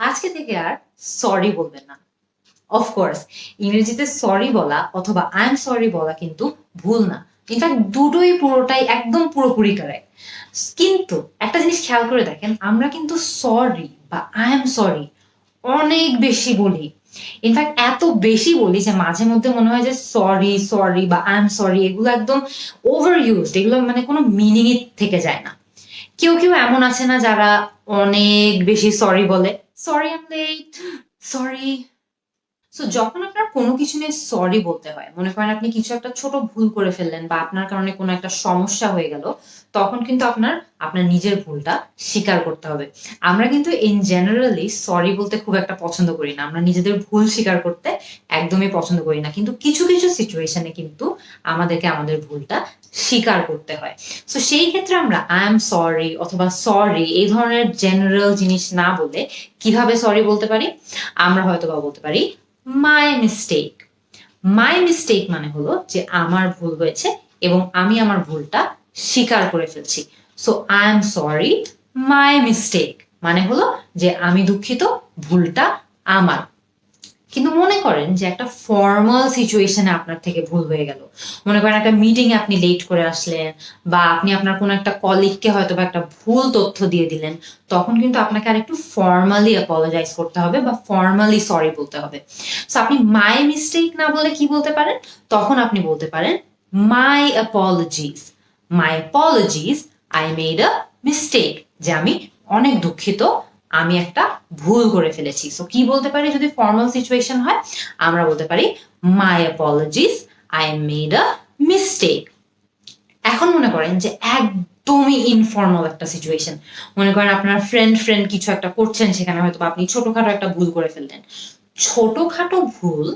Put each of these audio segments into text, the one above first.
আজকে থেকে আর সরি বলবেন না। অফকোর্স ইংরেজিতে সরি বলা অথবা আই এম সরি বলা কিন্তু ভুল না। ইনফ্যাক্ট দুটোই পুরোটাই একদম পুরোপুরি কারেক্ট কিন্তু একটা জিনিস খেয়াল করে দেখেন, আমরা কিন্তু সরি বা আই এম সরি অনেক বেশি বলি। ইনফ্যাক্ট এত বেশি বলি যে মাঝে মধ্যে মনে হয় যে সরি সরি বা আই এম সরি এগুলো একদম ওভার ইউজড এগুলো মানে কোনো মিনিংই থেকে যায় না। কেউ কেউ এমন আছে না যারা অনেক বেশি সরি বলে। Sorry am late sorry so যখন আপনার কোনো কিছু নিয়ে সরি বলতে হয়, মনে করেন আপনি কিছু একটা ছোট ভুল করে ফেললেন বা আপনার কারণে কোনো একটা সমস্যা হয়ে গেল, তখন কিন্তু আপনার আপনার নিজের ভুলটা স্বীকার করতে হবে। আমরা কিন্তু ইন জেনারেলি সরি বলতে খুব একটা পছন্দ করি না। আমরা নিজেদের ভুল স্বীকার করতে একদমই পছন্দ করি না। কিন্তু কিছু কিছু সিচুয়েশনে কিন্তু আমাদেরকে আমাদের ভুলটা স্বীকার করতে হয়। সো সেই ক্ষেত্রে আমরা আই এম সরি অথবা সরি এই ধরনের জেনারেল জিনিস না বলে কীভাবে সরি বলতে পারি? আমরা হয়তো বা বলতে পারি মাই মিস্টেক মাই মিস্টেক মানে হলো যে আমার ভুল হয়েছে এবং আমি আমার ভুলটা স্বীকার করে ফেলছি। So I am sorry my mistake মানে হলো যে আমি দুঃখিত, ভুলটা আমার। কিন্তু মনে করেন যে একটা ফর্মাল সিচুয়েশনে আপনার থেকে ভুল হয়ে গেল। মনে করেন একটা মিটিং আপনি লেট করে আসলেন, বা আপনি আপনার কোনো একটা কলিগকে হয়তো বা একটা ভুল তথ্য দিয়ে দিলেন, তখন কিন্তু আপনাকে আর একটু ফর্মালি অ্যাপোলোজাইজ করতে হবে, বা ফর্মালি সরি বলতে হবে। সো আপনি মাই মিস্টেক না বলে কি বলতে পারেন? তখন আপনি বলতে পারেন my apologies my apologies I made a mistake যে আমি অনেক দুঃখিত আমি একটা ভুল করে ফেলেছি। সো কি বলতে পারি যদি ফর্মাল সিচুয়েশন হয়? আমরা বলতে পারি my apologies I am made a mistake এখন মনে করেন যে একদমই ইনফর্মাল একটা সিচুয়েশন মনে করেন আপনার ফ্রেন্ড ফ্রেন্ড কিছু একটা করছেন, সেখানে হয়তো আপনি ছোটখাটো একটা ভুল করে ফেললেন। ছোটখাটো ভুল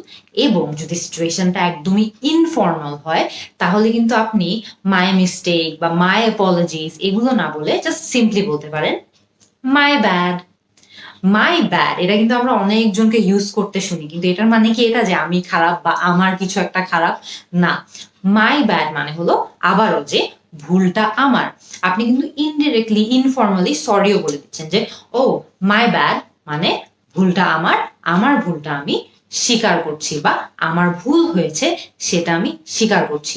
এবং যদি সিচুয়েশনটা একদমই ইনফর্মাল হয়, তাহলে কিন্তু আপনি মাই মিস্টেক বা মাই অ্যাপোলজিস এগুলো না বলে জাস্ট সিম্পলি বলতে পারেন মাই ব্যাড মাই ব্যাড এটা কিন্তু আমরা অনেকজনকে ইউজ করতে শুনি, কিন্তু এটার মানে কি এটা যে আমি খারাপ বা আমার কিছু একটা খারাপ? না। মাই ব্যাড মানে হলো আবারও যে ভুলটা আমার। আপনি কিন্তু ইনডিরেক্টলি ইনফর্মালি সরিও বলে দিচ্ছেন যে, ও মাই ব্যাড মানে ভুলটা আমার আমার ভুলটা আমি স্বীকার করছি বা আমার ভুল হয়েছে সেটা আমি স্বীকার করছি।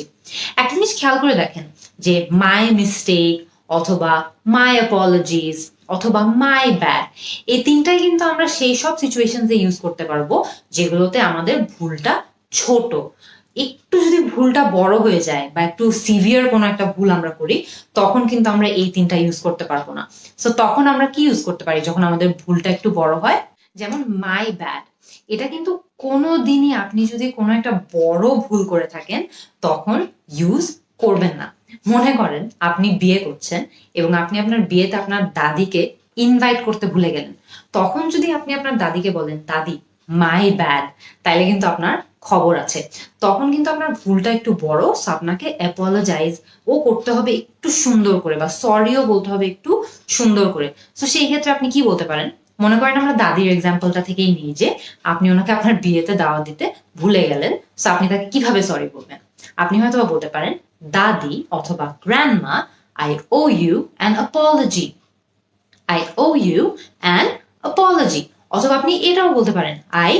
একটা জিনিস খেয়াল করে দেখেন যে মাই মিস্টেক অথবা মাই অ্যাপোলজিস অথবা মাই ব্যাড এই তিনটাই কিন্তু আমরা সেই সব সিচুয়েশনসে ইউজ করতে পারব, যেগুলোতে আমাদের ভুলটা ছোট। একটু যদি ভুলটা বড় হয়ে যায় বা একটু সিভিয়ার কোনো একটা ভুল আমরা করি, তখন কিন্তু আমরা এই তিনটা ইউজ করতে পারব না। সো তখন আমরা কি ইউজ করতে পারি যখন আমাদের ভুলটা একটু বড় হয়? যেমন মাই ব্যাড এটা কিন্তু কোনো দিনই আপনি যদি কোনো একটা বড় ভুল করে থাকেন, তখন ইউজ করবেন না। মনে করেন আপনি বিয়ে করছেন এবং আপনি আপনার বিয়েতে আপনার দাদিকে ইনভাইট করতে ভুলে গেলেন। তখন যদি আপনি আপনার দাদিকে বলেন, দাদি মাই ব্যাড তাইলে কিন্তু আপনার খবর আছে। তখন কিন্তু আপনার ভুলটা একটু বড় আপনাকে অ্যাপোলোজাইজ ও করতে হবে একটু সুন্দর করে বা সরিও বলতে হবে একটু সুন্দর করে। তো সেই ক্ষেত্রে আপনি কি বলতে পারেন? মনে করেন আমরা দাদির এক্সাম্পলটা থেকেই নিই যে, আপনি ওনাকে আপনার বিয়েতে দাওয়া দিতে ভুলে গেলেন সো আপনি তাকে কীভাবে সরি বলবেন? আপনি হয়তো বলতে পারেন দাদি অথবা grandma I owe you an apology I owe you an apology অথবা আপনি এটাও বলতে পারেন I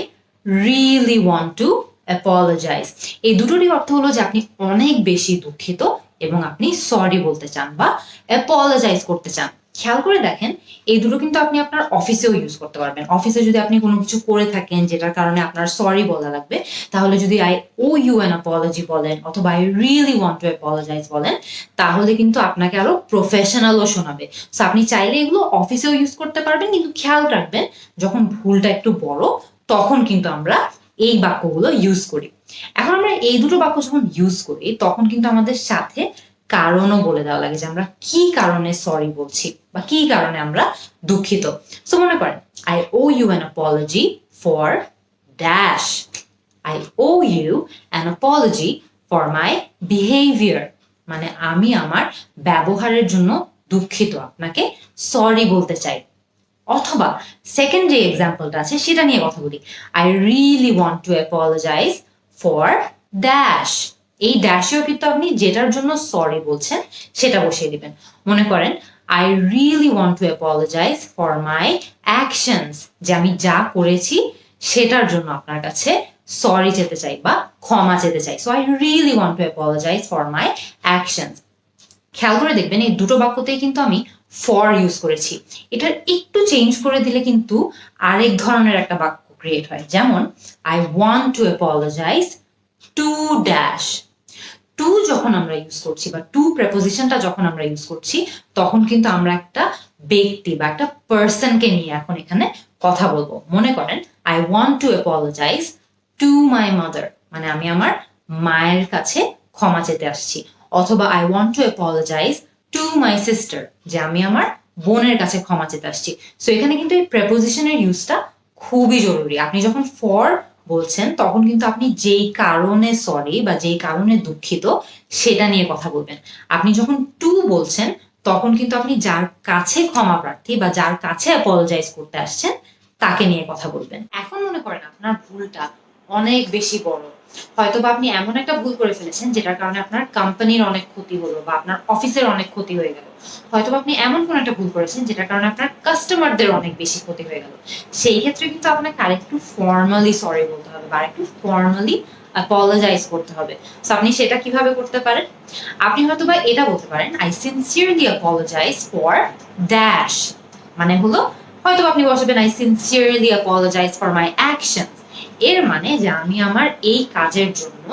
really want to apologise এই দুটোরই অর্থ হলো যে আপনি অনেক বেশি দুঃখিত এবং আপনি সরি বলতে চান বা অ্যাপোলজাইজ করতে চান। খেয়াল করে দেখেন, এই দুটো কিন্তু আপনি আপনার অফিসেও ইউজ করতে পারবেন। অফিসে যদি আপনি কোনো কিছু করে থাকেন, যেটার কারণে আপনার সরি বলা লাগবে, তাহলে যদি I owe you an apology বলেন, অথবা I really want to apologise বলেন, তাহলে কিন্তু আপনাকে আরও প্রফেশনালও শোনাবে। সো আপনি চাইলে এগুলো অফিসেও ইউজ করতে পারবেন, কিন্তু খেয়াল রাখবেন, যখন ভুলটা একটু বড়, তখন কিন্তু আমরা এই বাক্যগুলো ইউজ করি। এখন আমরা এই দুটো বাক্য যখন ইউজ করি, তখন কিন্তু আমাদের সাথে কারণও বলে দেওয়া লাগে যে আমরা কি কারণে সরি বলছি বা কি কারণে আমরা দুঃখিত। সো মনে করেন I owe you an apology for dash I owe you an apology for my behaviour মানে আমি আমার ব্যবহারের জন্য দুঃখিত, আপনাকে সরি বলতে চাই। অথবা সেকেন্ড যে এক্সাম্পলটা আছে, সেটা নিয়ে কথা বলি। I really want to apologise for dash এই ড্যাশেও কিন্তু আপনি যেটার জন্য সরি বলছেন, সেটা বসিয়ে দিবেন। মনে করেন I really want to apologise for my actions যে আমি যা করেছি, সেটার জন্য আপনার কাছে সরি যেতে চাই বা ক্ষমা যেতে চাই। So I really want to apologise for my actions খেয়াল করে দেখবেন, এই দুটো বাক্যতেই কিন্তু আমি ফর ইউজ করেছি। এটার একটু চেঞ্জ করে দিলে কিন্তু আরেক ধরনের একটা বাক্য ক্রিয়েট হয়। যেমন I want to apologise to dash to যখন আমরা ইউজ করছি বা টু প্রেপোজিশনটা যখন আমরা ইউজ করছি, তখন কিন্তু আমরা একটা ব্যক্তি বা একটা পার্সনকে নিয়ে এখন এখানে কথা বলব। মনে করেন I want to apologise to my mother মানে আমি আমার মায়ের কাছে ক্ষমা চেতে আসছি। অথবা I want to apologise to my sister যে আমি আমার বোনের কাছে ক্ষমা চেতে আসছি। সো এখানে কিন্তু এই প্রেপোজিশনের ইউজটা খুবই জরুরি। আপনি যখন ফর বলছেন, তখন কিন্তু আপনি যেই কারণে সরি বা যেই কারণে দুঃখিত সেটা নিয়ে কথা বলবেন। আপনি যখন টু বলছেন, তখন কিন্তু আপনি যার কাছে ক্ষমা প্রার্থী বা যার কাছে অ্যাপোলোজাইজ করতে আসছেন, তাকে নিয়ে কথা বলবেন। এখন মনে করেন আপনার ভুলটা অনেক বেশি বড়। হয়তো বা আপনি এমন একটা ভুল করে ফেলেছেন যেটার কারণে আপনার কোম্পানির অনেক ক্ষতি হলো বা আপনার অফিসের অনেক ক্ষতি হয়ে গেল। হয়তো বা আপনি এমন কোন একটা ভুল করেছেন যেটার কারণে আপনার কাস্টমারদের অনেক বেশি ক্ষতি হয়ে গেল। সেই ক্ষেত্রে কিন্তু আপনাকে আরেকটু ফর্মালি সরি বলতে হবে বা আরেকটু ফর্মালি অ্যাপোলোজাইজ করতে হবে। সো আপনি সেটা কীভাবে করতে পারেন? আপনি হয়তো বা এটা বলতে পারেন I sincerely apologise for dash মানে হলো হয়তো আপনি বসাবেন I sincerely apologise for my action এর মানে যে আমি আমার এই কাজের জন্য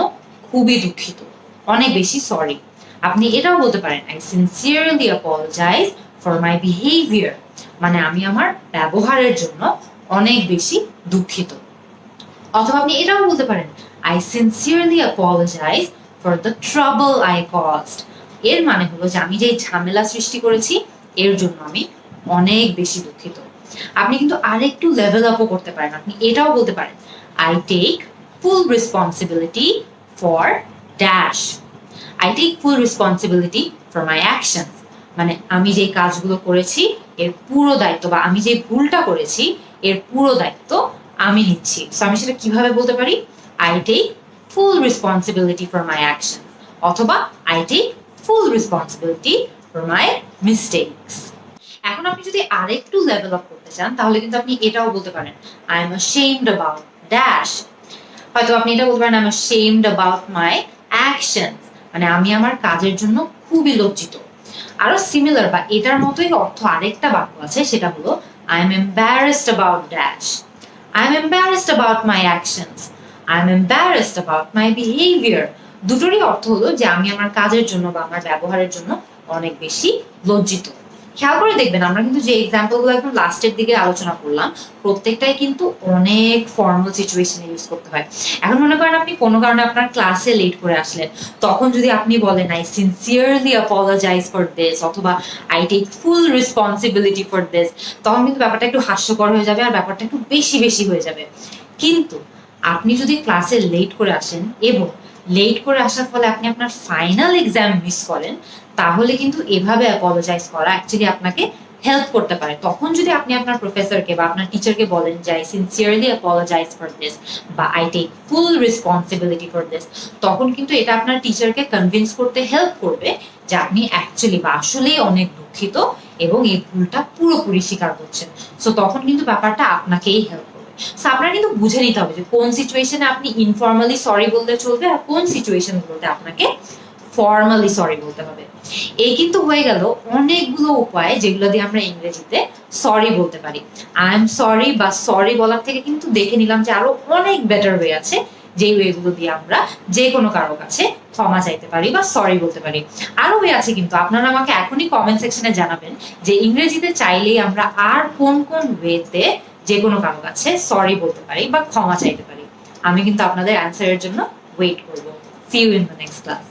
খুবই দুঃখিত, অনেক বেশি সরি আপনি এটাও বলতে পারেন I sincerely apologise for my behaviour মানে আমি আমার ব্যবহারের জন্য অনেক বেশি দুঃখিত। অথবা আপনি এটাও বলতে পারেন I sincerely apologise for the trouble I caused এর মানে হলো যে আমি যে ঝামেলা সৃষ্টি করেছি, এর জন্য আমি অনেক বেশি দুঃখিত। আপনি কিন্তু আরেকটু লেভেল আপও করতে পারেন। আপনি এটাও বলতে পারেন I take full responsibility for dash I take full responsibility for my action মানে আমি যে কাজগুলো করেছি, এর পুরো দায়িত্ব বা আমি যে ভুলটা করেছি, এর পুরো দায়িত্ব আমি নিচ্ছি। সো আমি সেটা কীভাবে বলতে পারি? I take full responsibility for my action অথবা I take full responsibility for my mistakes এখন আপনি যদি আরেকটু লেভেল আপ করতে চান, তাহলে কিন্তু আপনি এটাও বলতে পারেন। I am ashamed about dash হয়তো আপনি এটা বলতে পারেন am ashamed about my action মানে আমি আমার কাজের জন্য খুবই লজ্জিত। আরও সিমিলার বা এটার মতোই অর্থ আরেকটা বাক্য আছে, সেটা হলো I am embarrassed about dash I am embarrassed about my actions I am embarrassed about my behaviour দুটোরই অর্থ হলো যে আমি আমার কাজের জন্য বা আমার ব্যবহারের জন্য অনেক বেশি লজ্জিত। খেয়াল করে দেখবেন, আমরা কিন্তু যে এক্সাম্পলগুলো একদম লাস্টের দিকে আলোচনা করলাম, প্রত্যেকটাই কিন্তু অনেক ফর্মাল সিচুয়েশনে ইউজ করতে হয়। এখন মনে করেন আপনি কোনো কারণে আপনার ক্লাসে লেট করে আসলেন, তখন যদি আপনি বলেন I sincerely apologise for this অথবা I take full responsibility for this তখন কিন্তু ব্যাপারটা একটু হাস্যকর হয়ে যাবে আর ব্যাপারটা একটু বেশি বেশি হয়ে যাবে। কিন্তু আপনি যদি ক্লাসে লেট করে আসেন এবং লেট করে আসার ফলে আপনি আপনার ফাইনাল এক্সাম মিস করেন, তাহলে কিন্তু এভাবে অ্যাপোলোজাইজ করা অ্যাকচুয়ালি আপনাকে হেল্প করতে পারে। তখন যদি আপনি আপনার প্রফেসরকে বা আপনার টিচারকে বলেন যে I sincerely apologise for this বা I take full responsibility for this তখন কিন্তু এটা আপনার টিচারকে কনভিন্স করতে হেল্প করবে যে আপনি অ্যাকচুয়ালি বা আসলেই অনেক দুঃখিত এবং এই ভুলটা পুরোপুরি স্বীকার করছেন। সো তখন কিন্তু ব্যাপারটা আপনাকেই হেল্প সো আপনার কিন্তু বুঝে নিতে হবে যে কোন সিচুয়েশনে আপনি ইনফর্মালি সরি বলতে চলবে আর কোন সিচুয়েশন গুলোতে আপনাকে ফর্মালি সরি বলতে হবে। এই কিন্তু হয়ে গেল অনেকগুলো উপায় যেগুলো দিয়ে আমরা ইংরেজিতে সরি বলতে পারি। আই এম সরি বা সরি বলার থেকে কিন্তু দেখে নিলাম যে আরও অনেক বেটার ওয়ে আছে যে ওয়েগুলো দিয়ে আমরা যে কোনো কারও কাছে ক্ষমা চাইতে পারি বা সরি বলতে পারি। আরও ওয়ে আছে কিন্তু, আপনারা আমাকে এখনই কমেন্ট সেকশনে জানাবেন যে ইংরেজিতে চাইলেই আমরা আর কোন কোন ওয়েতে যে কোনো কারও কাছে সরি বলতে পারি বা ক্ষমা চাইতে পারি। আমি কিন্তু আপনাদের অ্যান্সারের জন্য ওয়েট করব। See you in the next class